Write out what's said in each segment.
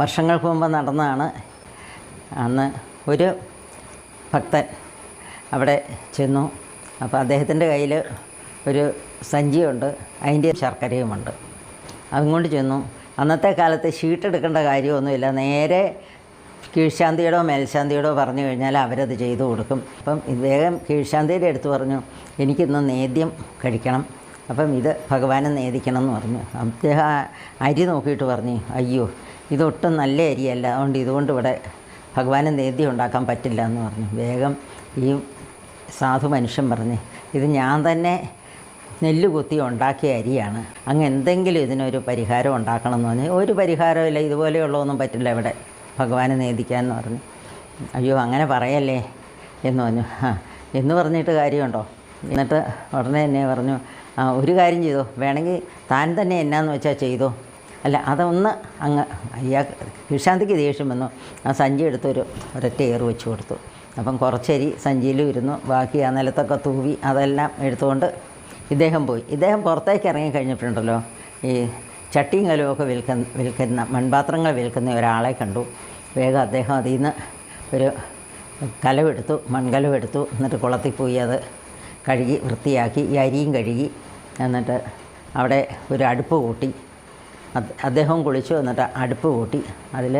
വർഷങ്ങൾക്ക് മുമ്പ് നടന്നതാണ്. അന്ന് ഒരു ഭക്തൻ അവിടെ ചെന്നു. അപ്പോൾ അദ്ദേഹത്തിന്റെ കയ്യിൽ ഒരു സഞ്ചിയുണ്ട്. അതിന്റെ ശർക്കരയുമുണ്ട്. അതുകൊണ്ട് ചെന്നു. അന്നത്തെ കാലത്ത് ഷീട്ട് എടുക്കേണ്ട കാര്യമൊന്നുമില്ല. നേരെ കീഴ്ശാന്തിയുടെ മേൽശാന്തിയുടെ പറഞ്ഞു കഴിഞ്ഞാൽ അവരത് ചെയ്തു കൊടുക്കും. അപ്പം ഇദ്ദേഹം കീഴ്ശാന്തിയുടെ അടുത്ത് പറഞ്ഞു എനിക്കിന്ന് നേദ്യം കഴിക്കണം. അപ്പം ഇത് ഭഗവാനെ നേദിക്കണം എന്ന് പറഞ്ഞു. അദ്ദേഹം അരി നോക്കിയിട്ട് പറഞ്ഞു അയ്യോ ഇതൊട്ടും നല്ല അരിയല്ല. അതുകൊണ്ട് ഇതുകൊണ്ട് ഇവിടെ ഭഗവാനെ നേദ്യം ഉണ്ടാക്കാൻ പറ്റില്ല എന്ന് പറഞ്ഞു. വേഗം ഈ സാധു മനുഷ്യൻ പറഞ്ഞു ഇത് ഞാൻ തന്നെ നെല്ല് കുത്തി ഉണ്ടാക്കിയ അരിയാണ്. അങ്ങ് എന്തെങ്കിലും ഇതിനൊരു പരിഹാരം ഉണ്ടാക്കണം എന്ന് പറഞ്ഞു. ഒരു പരിഹാരമില്ല ഇതുപോലെയുള്ളതൊന്നും പറ്റില്ല ഇവിടെ ഭഗവാനെ നേദിക്കാൻ എന്ന് പറഞ്ഞു. അയ്യോ അങ്ങനെ പറയല്ലേ എന്ന് പറഞ്ഞു. ആ എന്ന് പറഞ്ഞിട്ട് കാര്യമുണ്ടോ? എന്നിട്ട് ഉടനെ തന്നെ പറഞ്ഞു ഒരു കാര്യം ചെയ്തോ. വേണമെങ്കിൽ താൻ തന്നെ എന്നാന്ന് വെച്ചാൽ ചെയ്തോ. അല്ല അതൊന്ന് അങ്ങ് അയ്യാ വിഷാന്തിക്ക് ദേഷ്യം വന്നു. ആ സഞ്ചി എടുത്തൊരു ഒരൊറ്റ ഏറ് വെച്ച് കൊടുത്തു. അപ്പം കുറച്ചരി സഞ്ചിയിലും ഇരുന്നു. ബാക്കി ആ നിലത്തൊക്കെ തൂവി അതെല്ലാം എടുത്തുകൊണ്ട് ഇദ്ദേഹം പോയി. ഇദ്ദേഹം പുറത്തേക്ക് ഇറങ്ങി കഴിഞ്ഞിട്ടുണ്ടല്ലോ ഈ ചട്ടിയും കലുമൊക്കെ വിൽക്കുന്ന വിൽക്കുന്ന മൺപാത്രങ്ങൾ വിൽക്കുന്ന ഒരാളെ കണ്ടു. വേഗം അദ്ദേഹം അതിൽ നിന്ന് ഒരു കലവെടുത്തു മൺകലവെടുത്തു. എന്നിട്ട് കുളത്തിൽ പോയി അത് കഴുകി വൃത്തിയാക്കി ഈ അരിയും കഴുകി എന്നിട്ട് അവിടെ ഒരു അടുപ്പ് കൂട്ടി. അദ്ദേഹവും കുളിച്ചു എന്നിട്ട് അടുപ്പ് കൂട്ടി. അതിൽ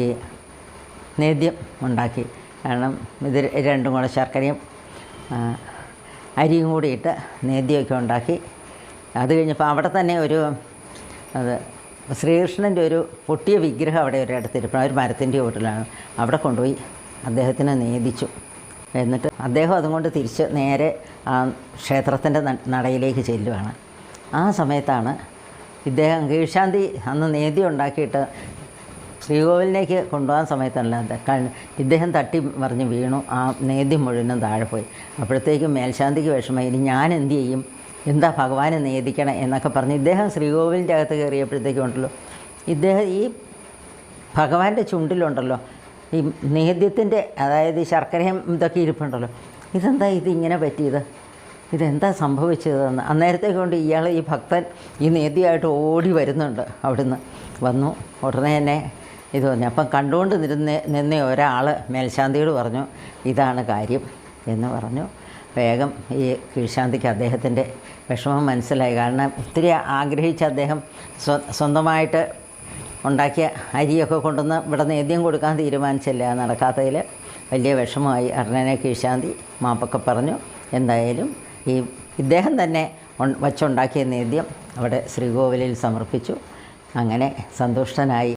ഈ നേദ്യം ഉണ്ടാക്കി. കാരണം ഇത് രണ്ടും കൂടെ ശർക്കരയും അരിയും കൂടി ഇട്ട് നേദ്യമൊക്കെ ഉണ്ടാക്കി. അത് കഴിഞ്ഞപ്പോൾ അവിടെ തന്നെ ഒരു അത് ശ്രീകൃഷ്ണന്റെ ഒരു പൊട്ടിയ വിഗ്രഹം അവിടെ ഒരിടത്തിരിക്കണം ഒരു മരത്തിന്റെ ചോട്ടിലാണ് അവിടെ കൊണ്ടുപോയി അദ്ദേഹത്തിനെ നേദിച്ചു. എന്നിട്ട് അദ്ദേഹം അതുകൊണ്ട് തിരിച്ച് നേരെ ആ ക്ഷേത്രത്തിന്റെ നടയിലേക്ക് ചെല്ലുവാണ്. ആ സമയത്താണ് ഇദ്ദേഹം കീഴ്ശാന്തി അന്ന് നേതി ഉണ്ടാക്കിയിട്ട് ശ്രീകോവിലിലേക്ക് കൊണ്ടുപോകാൻ സമയത്തല്ല അത് കണ്ണ് ഇദ്ദേഹം തട്ടി മറിഞ്ഞ് വീണു. ആ നേദ്യം മുഴുവനും താഴെ പോയി. അപ്പോഴത്തേക്കും മേൽശാന്തിക്ക് വിഷമം ഇനി ഞാൻ എന്ത് ചെയ്യും? എന്താ ഭഗവാനെ നേദിക്കണം? എന്നൊക്കെ പറഞ്ഞ് ഇദ്ദേഹം ശ്രീകോവിലിന്റെ അകത്ത് കയറിയപ്പോഴത്തേക്കും ഉണ്ടല്ലോ ഇദ്ദേഹം ഈ ഭഗവാന്റെ ചുണ്ടിലുണ്ടല്ലോ ഈ നേദ്യത്തിന്റെ അതായത് ശർക്കരയും ഇതൊക്കെ ഇരിപ്പുണ്ടല്ലോ. ഇതെന്താ ഇതിങ്ങനെ പറ്റിയത്? ഇതെന്താ സംഭവിച്ചതെന്ന്? അന്നേരത്തെ കൊണ്ട് ഇയാൾ ഈ ഭക്തൻ ഈ നേദ്യമായിട്ട് ഓടി വരുന്നുണ്ട് അവിടുന്ന്. വന്നു ഉടനെ തന്നെ ഇത് പറഞ്ഞു അപ്പം കണ്ടുകൊണ്ട് നിരുന്ന നിന്ന ഒരാൾ മേൽശാന്തിയോട് പറഞ്ഞു ഇതാണ് കാര്യം എന്ന് പറഞ്ഞു. വേഗം ഈ കീഴ്ശാന്തിക്ക് അദ്ദേഹത്തിന്റെ വിഷമം മനസ്സിലായി. കാരണം ഒത്തിരി ആഗ്രഹിച്ച് അദ്ദേഹം സ്വ സ്വന്തമായിട്ട് ഉണ്ടാക്കിയ അരിയൊക്കെ കൊണ്ടുവന്ന് ഇവിടെ നേദ്യം കൊടുക്കാൻ തീരുമാനിച്ചില്ല? നടക്കാത്തതിൽ വലിയ വിഷമമായി അർണനെ കീഴ്ശാന്തി മാപ്പൊക്കെ പറഞ്ഞു എന്തായാലും ഈ ഇദ്ദേഹം തന്നെ വച്ചുണ്ടാക്കിയ നേദ്യം അവിടെ ശ്രീകോവിലിൽ സമർപ്പിച്ചു. അങ്ങനെ സന്തുഷ്ടനായി